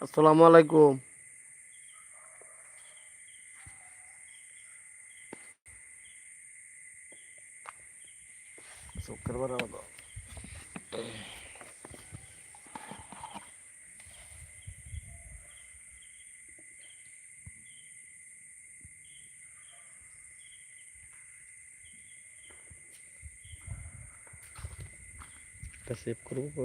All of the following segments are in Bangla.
আসসালামু আলাইকুম শুক্রবার আলাদা এটা সেভ করবো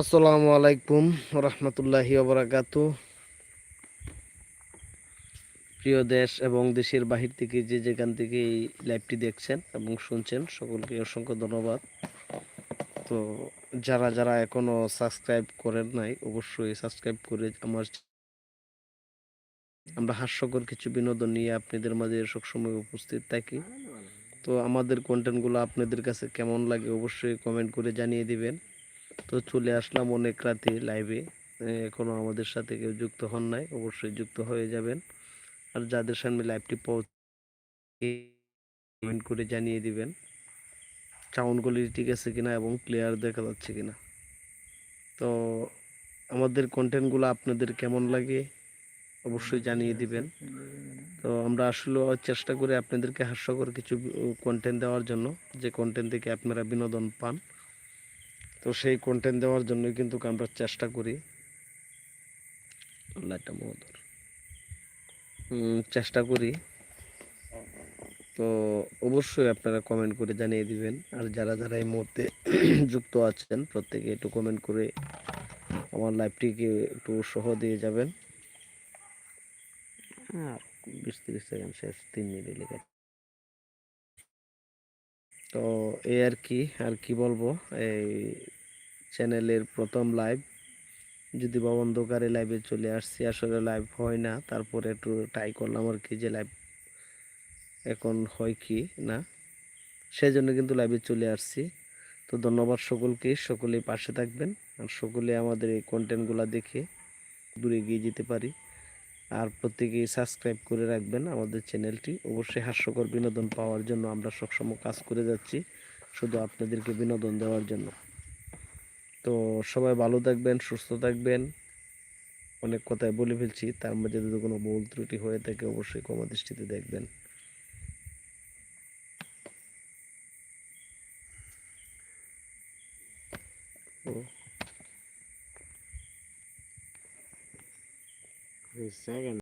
আসসালামু আলাইকুম রহমতুল্লাহি ওবরাকাতু। প্রিয় দেশ এবং দেশের বাহির থেকে যে যেখান থেকে এই লাইভটি দেখছেন এবং শুনছেন, সকলকে অসংখ্য ধন্যবাদ। তো যারা যারা এখনও সাবস্ক্রাইব করেন নাই, অবশ্যই সাবস্ক্রাইব করে আমার আমরা হাস্যকর কিছু বিনোদন নিয়ে আপনাদের মাঝে সবসময় উপস্থিত থাকি। তো আমাদের কন্টেন্টগুলো আপনাদের কাছে কেমন লাগে অবশ্যই কমেন্ট করে জানিয়ে দিবেন। তো চলে আসলাম অনেক রাতে লাইভে এখনও আমাদের সাথে কেউ যুক্ত হন নাই, অবশ্যই যুক্ত হয়ে যাবেন। আর যাদের সামনে লাইভটি পৌঁছে কমেন্ট করে জানিয়ে দিবেন। সাউন্ডগুলি ঠিক আছে কিনা এবং ক্লিয়ার দেখা যাচ্ছে কিনা। তো আমাদের কন্টেন্টগুলো আপনাদের কেমন লাগে? অবশ্যই জানিয়ে দিবেন। তো আমরা আসলে চেষ্টা করি আপনাদেরকে হাস্যকর কিছু কন্টেন্ট দেওয়ার জন্য। যে কন্টেন্ট থেকে আপনারা বিনোদন পান। তো সেই কন্টেন্ট দেওয়ার জন্য কিন্তু আমরা চেষ্টা করি। চেষ্টা করি। তো অবশ্যই আপনারা কমেন্ট করে জানিয়ে দিবেন। আর যারা যারা এই মুহূর্তে যুক্ত আছেন, প্রত্যেকে একটু কমেন্ট করে আমার লাইভটিকে একটু সহ দিয়ে যাবেন। আর বিশ তিরিশ সেকেন্ড শেষ, তিন মিনিট লেগে তো এই আর কি আর কি বলব? এই চ্যানেলের প্রথম লাইভ, যদি বা অন্ধকারে লাইভে চলে আসছি, আসলে লাইভ হয় না, তারপরে একটু ট্রাই করলাম আর কি যে লাইভ এখন হয় কি না। সেই জন্য কিন্তু লাইভে চলে আসছি। তো ধন্যবাদ সকলকে, সকলেই পাশে থাকবেন, আর সকলে আমাদের এই কন্টেন্টগুলো দেখে দূরে গিয়ে যেতে পারি। আর প্রত্যেকেই সাবস্ক্রাইব করে রাখবেন আমাদের চ্যানেলটি অবশ্যই হাস্যকর বিনোদন পাওয়ার জন্য আমরা সবসময় কাজ করে যাচ্ছি, শুধু আপনাদেরকে বিনোদন দেওয়ার জন্য। তো সবাই ভালো থাকবেন, সুস্থ থাকবেন। অনেক কথাই বলে ফেলছি, তার মধ্যে যদি কোনো ভুল ত্রুটি হয়ে থাকে অবশ্যই ক্ষমা দৃষ্টিতে দেখবেন। ও। Second